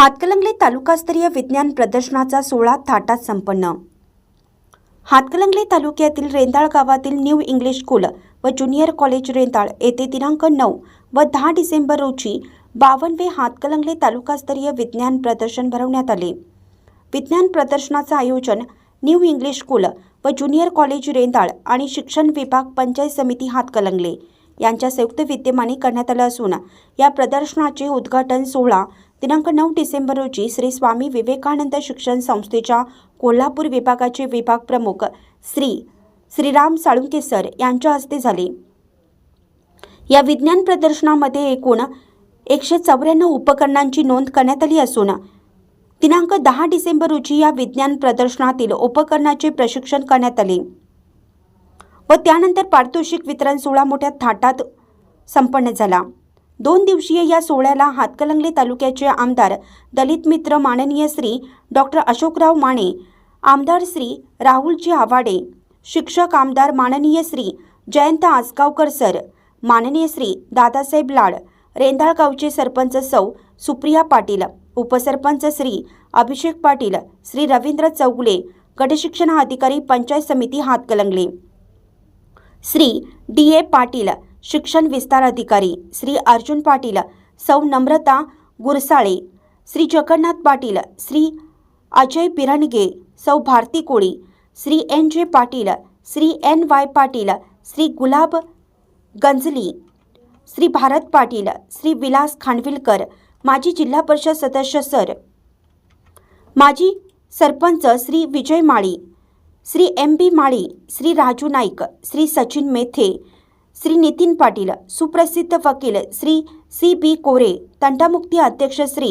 हातकलंगले तालुकास्तरीय विज्ञान प्रदर्शनाचा सोहळा थाटात संपन्न. हातकलंगले तालुक्यातील रेंदाळ गावातील न्यू इंग्लिश स्कूल व ज्युनियर कॉलेज रेंदाळ येथे दिनांक नऊ व दहा डिसेंबर रोजी बावनवे हातकलंगले तालुकास्तरीय विज्ञान प्रदर्शन भरवण्यात आले. विज्ञान प्रदर्शनाचं आयोजन न्यू इंग्लिश स्कूल व ज्युनियर कॉलेज रेंदाळ आणि शिक्षण विभाग पंचायत समिती हातकलंगले यांच्या संयुक्त विद्यमाने करण्यात आलं असून या प्रदर्शनाचे उद्घाटन सोहळा दिनांक नऊ डिसेंबर रोजी श्री स्वामी विवेकानंद शिक्षण संस्थेच्या कोल्हापूर विभागाचे विभाग प्रमुख श्री श्रीराम साळुंके सर यांच्या हस्ते झाले. या विज्ञान प्रदर्शनामध्ये एकूण एकशे चौऱ्याण्णव उपकरणांची नोंद करण्यात आली असून दिनांक दहा डिसेंबर रोजी या विज्ञान प्रदर्शनातील उपकरणाचे प्रशिक्षण करण्यात आले व त्यानंतर पारितोषिक वितरण सोहळा मोठ्या थाटात संपन्न झाला. दोन दिवसीय या सोहळ्याला हातकलंगले तालुक्याचे आमदार दलित मित्र माननीय श्री डॉक्टर अशोकराव माने आमदार श्री राहुलजी आवाडे शिक्षक आमदार माननीय श्री जयंत आसगावकर सर माननीय श्री दादासाहेब लाड रेंधाळगावचे सरपंच सौ सुप्रिया पाटील उपसरपंच श्री अभिषेक पाटील श्री रवींद्र चौगुले गटशिक्षण अधिकारी पंचायत समिती हातकलंगले. श्री डी ए पाटील शिक्षण विस्तार अधिकारी श्री अर्जुन पाटील सौ नम्रता गुरसाळे श्री जगन्नाथ पाटील श्री अजय पिरणगे सौ Bharti Koli Shri N J Patil Shri N Y Patil Shri Gulab Ganjali Shri Bharat Patil Shri Vilas Khanvilkar माजी जिल्हा परिषद सदस्य सर माजी सरपंच श्री विजय माळी श्री एम बी माळी श्री राजू नाईक श्री सचिन मेथे श्री नितीन पाटील सुप्रसिद्ध वकील श्री सी बी कोरे तंटामुक्ती अध्यक्ष श्री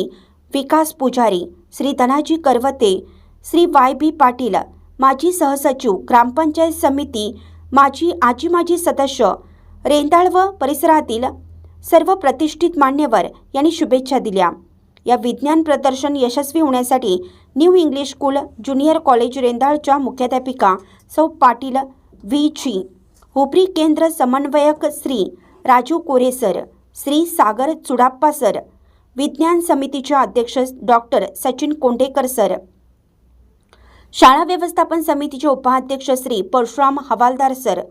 विकास पुजारी श्री धनाजी करवते श्री वाय बी पाटील माजी सहसचिव ग्रामपंचायत समिती माजी आजी माजी सदस्य रेंदाळ व परिसरातील सर्व प्रतिष्ठित मान्यवर यांनी शुभेच्छा दिल्या. या विज्ञान प्रदर्शन यशस्वी होण्यासाठी new English school junior college रेंदाळच्या मुख्याध्यापिका सौ पाटील व्ही. जी हुपरी केंद्र समन्वयक श्री राजू कोरे सर श्री सागर चुडाप्पा सर विज्ञान समितीचे अध्यक्ष डॉक्टर सचिन कोंडेकर सर. शाळा व्यवस्थापन समितीचे उपाध्यक्ष श्री परशुराम हवालदार सर.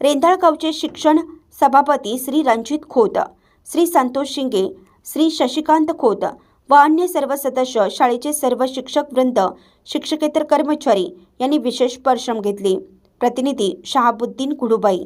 रेंदाळगावचे शिक्षण सभापती श्री रणजित खोत श्री संतोष शिंगे श्री शशिकांत खोत व अन्य सर्व सदस्य शाळेचे सर्व शिक्षक वृंद शिक्षकेतर कर्मचारी यांनी विशेष परिश्रम घेतले. प्रतिनिधी शहाबुद्दीन कुडुबाई.